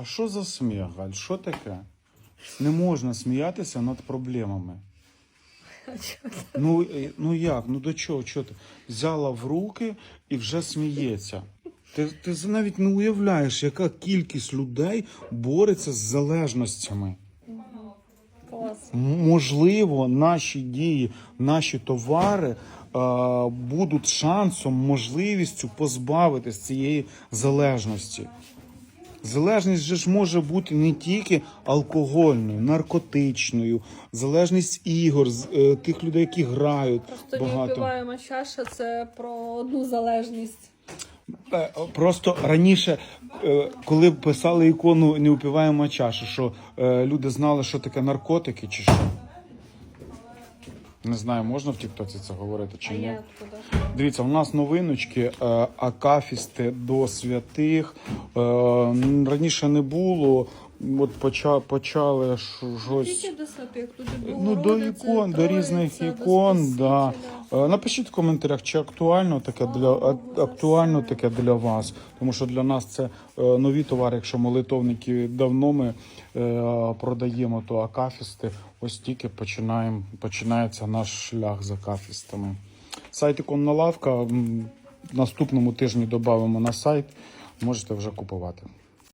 А що за сміх, Галь? Що таке? Не можна сміятися над проблемами. Ну, е, ну як? Ну до чого? Чого ти? Взяла в руки і вже сміється. Ти, ти навіть не уявляєш, яка кількість людей бореться з залежностями. Клас. Можливо, наші дії, наші товари е, будуть шансом, можливістю позбавитись цієї залежності. Залежність же ж може бути не тільки алкогольною, наркотичною, залежність ігор, з- е, тих людей, які грають Просто не багато. впіваємо чаша, це про одну залежність. Е, Просто раніше, е, коли писали ікону не упіваємо чашу, що е, люди знали, що таке наркотики, чи що. Не знаю, можна в Тіктоці це говорити чи ні. Дивіться, у нас новиночки, е, акафісти до святих. Е, Раніше не було. От поча, почали щось. Тільки до святих, тут і Ну, до Богородиця, ікон, до Троїця, різних до ікон, да. Спасителя. Е, Напишіть в коментарях, чи актуально таке для актуально таке для вас. Тому що для нас це е, нові товари. Якщо молитовники давно ми е, продаємо, то акафісти ось тільки починаємо, починається наш шлях з акафістами. Сайт іконна лавка. Наступному тижні додамо на сайт. Можете вже купувати.